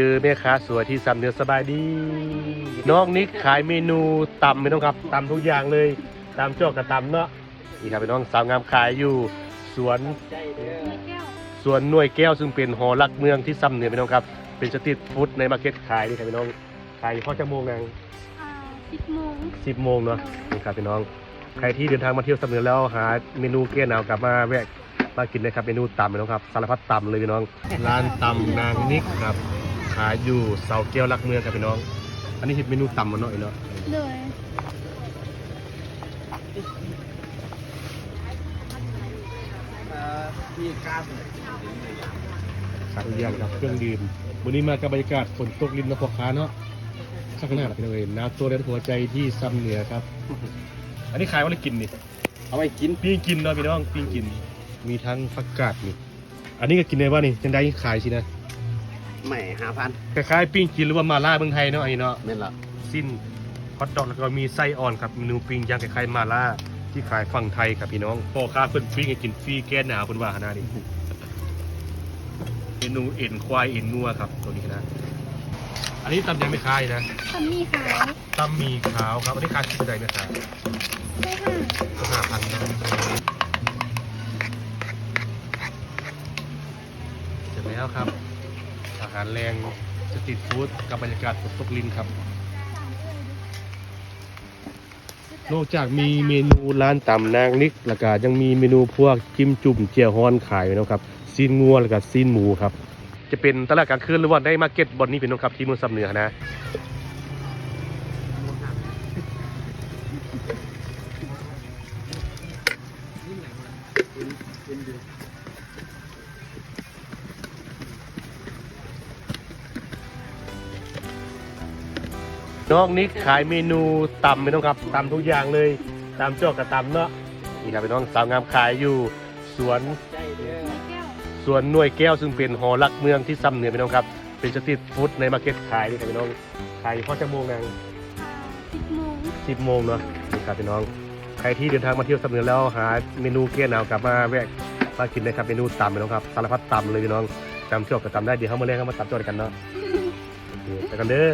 เจอแม่ค้าสวยที่ซ้ำเนื้อสบายดี น้องนิกขายเมนูตำไม่ต้องครับตำทุกอย่างเลยตำจอกกับตำเนาะนี่ครับพี่น้องสาวงามขายอยู่สวนสวนหน่วยแก้วซึ่งเป็นหอรักเมืองที่ซ้ำเหนือพี่น้องครับ เป็นสตรีทฟู้ดในมาร์เก็ตขายนี่ครับพี่น้องขายข้อจะโมงนางสิบโมงสิบโมงเนาะนี่ครับพี่น้องใครที่เดินทางมาเที่ยวซ้ำเหนือแล้วหาเมนูแก้หนาวกลับมาแวะมากินนะครับเมนูตำพี่น้องครับสารพัดตำเลยพี่น้องร้านตำนางนิกครับ ขายอยู่เสาแก้วรักเมืองครับพี่น้อง อันนี้เห็นเมนูตำมันเนาะอีเนาะโดยพี่กล้ามขายทุกอย่างครับเครื่องดื่มวันนี้มากับบรรยากาศฝนตกริมน้ำพอค้าเนาะข้างหน้าเราเป็นเองน้ำตัวเล่นหัวใจที่ซ้ำเหนือครับ อันนี้ขายว่าอะไรกินนี่เอาไว้กินปิ้งกินเนาะพี่น้องปิ้งกิน มีทั้งฟักกาดนี่ อันนี้ก็กินได้ว่านี่จังได้ขายสินะ แหม่ห้าพันคล้ายๆปิ้งกินหรือว่ามาล่าเมืองไทยเนาะไอ้เนาะแม่นละสิ้นฮอทดอกแล้วก็มีไส้อ่อนครับเมนูปิ้งย่างคล้ายๆมาล่าที่ขายฝั่งไทยครับพี่น้องพ่อค้าเพิ่นปิ้งให้กินฟรีแก้หนาวเพิ่นว่าขนาดนี้เมนูเอ็นควายเอ็นงัวครับตัวนี้นะ อันนี้ตำยังไม่ขายนะทำมีขายตำหมีขาวครับอันนี้ขายที่ใดนะครับได้ค่ะก็ห้าพันเสร็จแล้วครับอาหารแรงสตรีทฟู้ดกับบรรยากาศฝนตกลินครับ นอกจากมีเมนูร้านตำนางนิกแล้วก็ยังมีเมนูพวกจิ้มจุ่มเจียวฮอนขายอยู่นะครับซีนงัวแล้วก็ซีนหมูครับ จะเป็นตลาดกลางคืนหรือว่าได้มาร์เก็ตบอนนี้เป็นน้องครับที่เมืองสำเหนือนะ น้องนิกขายเมนูตำไม่ต้องครับตำทุกอย่างเลยตำจอกกับตำเนาะนี่ครับพี่น้องสาวงามขายอยู่สวนแก้วสวนหน่วยแก้วซึ่งเป็นหอรักเมืองที่ซ้ำเหนือพี่น้องครับ เป็นสตรีทฟู้ดในมาร์เก็ตขายนี่ครับพี่น้องขายข้อจะโมงนางสิบโมงสิบโมงเนาะนี่ครับพี่น้องใครที่เดินทางมาเที่ยวซ้ำเหนือแล้วหาเมนูแก้หนาวกลับมาแวะมากินนะครับเมนูตำพี่น้องครับสารพัดตำเลยพี่น้องจำจอกกับตำได้เดี๋ยวเขามาเล่นเขามาตำจอดกันเนาะโอเคไปกันเด้อ